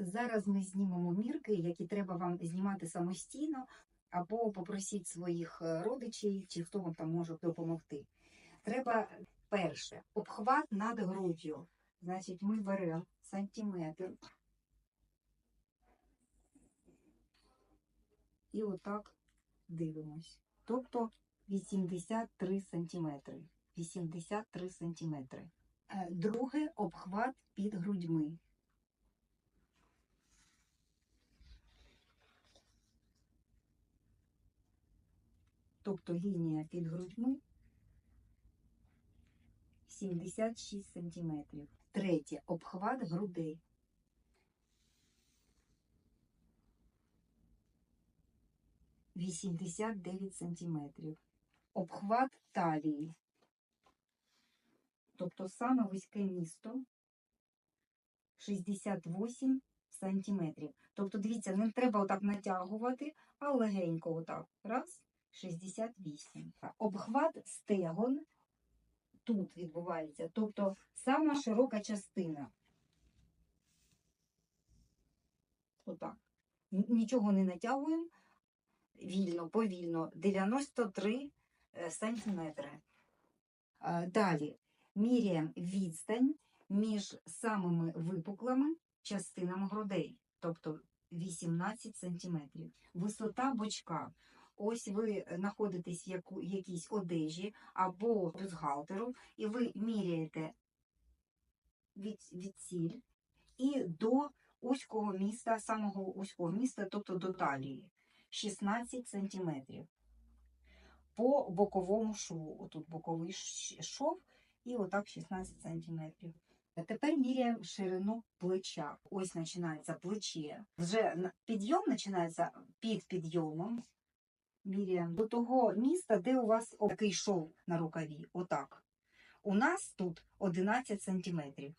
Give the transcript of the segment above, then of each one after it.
Зараз ми знімемо мірки, які треба вам знімати самостійно, або попросіть своїх е, родичів, чи хто вам там може допомогти. Треба перше обхват над груддю. Значить, ми беремо сантиметр. І отак дивимось. Тобто 83 сантиметри. 83 сантиметри. Е, Друге обхват під грудьми. Тобто лінія під грудьми 76 сантиметрів. Третє обхват грудей. Вісімдесят дев'ять сантиметрів. Обхват талії. Тобто саме вузьке місто 68 сантиметрів. Тобто, дивіться, не треба отак натягувати, а легенько отак. Раз, 68. Обхват стегон тут відбувається. Тобто сама широка частина. Отак. Нічого не натягуємо. Вільно, повільно. 93 е, сантиметри. Е, Далі міряємо відстань між самими випуклими частинами грудей, тобто 18 сантиметрів. Висота бочка. Ось ви знаходитесь в якійсь одежі або бюстгальтеру, і ви міряєте від, від ціль і до узького міста, самого узького міста, тобто до талії, 16 сантиметрів. По боковому шву. Отут боковий шов, і отак 16 сантиметрів. А тепер міряємо ширину плеча. Ось починається плече. Вже підйом починається під підйомом. Міряємо до того міста, де у вас такий шов на рукаві. Отак. У нас тут 11 сантиметрів.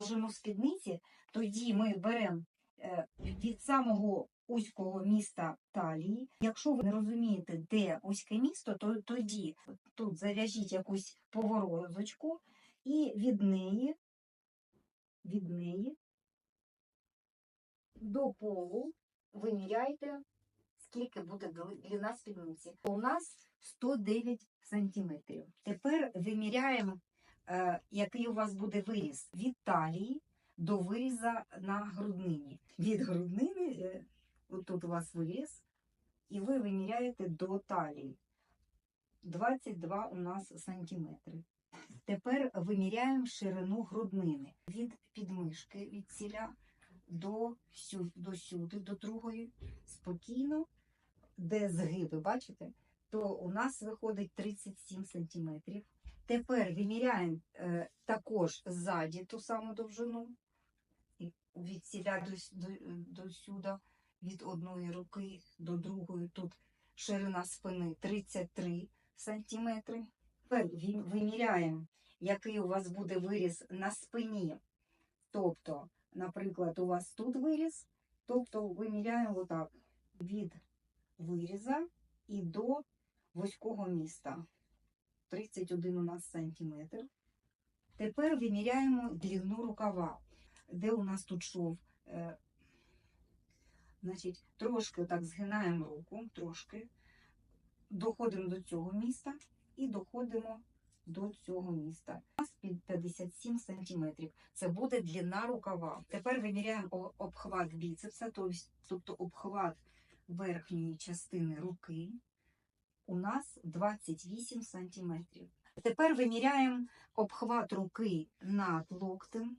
Довжину спідниці, тоді ми беремо е, від самого узького міста талії. Якщо ви не розумієте, де узьке місто, то тоді тут зав'яжіть якусь поворозочку і від неї, від неї до полу виміряйте, скільки буде длина спідниці. У нас 109 сантиметрів. Тепер виміряємо, е, який у вас буде виріз від талії до виріза на груднині. Від груднини, е, отут у вас виріз, і ви виміряєте до талії. 22 у нас сантиметри. Тепер виміряємо ширину груднини від підмишки від ціля до сюди, до другої, спокійно, де згиби, бачите, то у нас виходить 37 сантиметрів. Тепер виміряємо е, також ззаді ту саму довжину, від ціля до, до, до сюди, від одної руки до другої. Тут ширина спини 33 сантиметри. Тепер виміряємо, який у вас буде виріз на спині. Тобто, наприклад, у вас тут виріз, тобто виміряємо отак від виріза і до вузького міста. 31 у нас сантиметр. Тепер виміряємо длину рукава, де у нас тут шов. Е, значить, трошки так згинаємо руку, трошки, доходимо до цього міста і доходимо до цього міста. У нас під 57 сантиметрів. Це буде длина рукава. Тепер виміряємо обхват біцепса, тобто обхват верхньої частини руки. У нас 28 сантиметрів. Тепер виміряємо обхват руки над локтем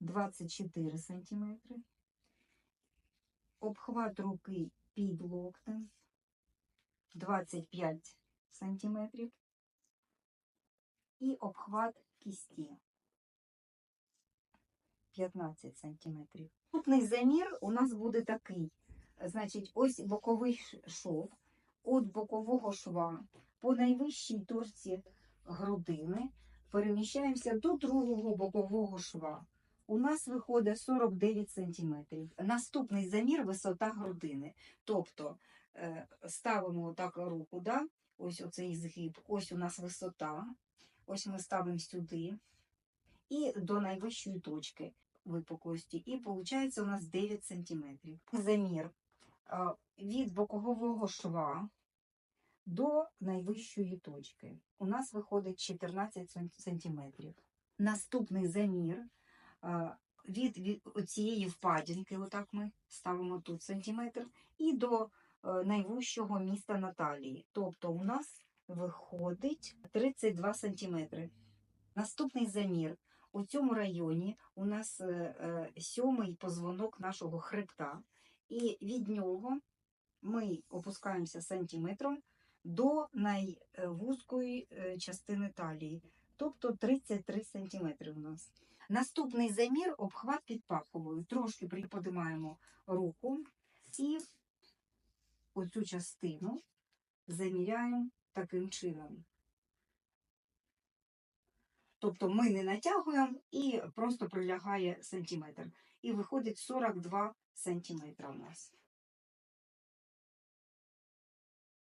24 сантиметри. Обхват руки під локтем 25 сантиметрів. І обхват кісті 15 сантиметрів. Наступний замір у нас буде такий. Значить, ось боковий шов від бокового шва по найвищій торці грудини переміщаємося до другого бокового шва. У нас виходить 49 сантиметрів. Наступний замір висота грудини. Тобто е, ставимо так руку, да? ось оцей згиб, ось у нас висота, ось ми ставимо сюди і до найвищої точки. випуклості, і виходить у нас 9 см. Замір від бокового шва до найвищої точки. У нас виходить 14 см. Наступний замір від, цієї впадінки, отак ми ставимо тут сантиметр, і до е, найвищого міста Наталії. Тобто у нас виходить 32 сантиметри. Наступний замір. У цьому районі у нас е, е, сьомий позвонок нашого хребта, і від нього ми опускаємося сантиметром до найвузької е, частини талії, тобто 33 сантиметри у нас. Наступний замір обхват під паховою. Трошки приподимаємо руку і оцю частину заміряємо таким чином. Тобто ми не натягуємо і просто прилягає сантиметр. І виходить 42 сантиметра у нас.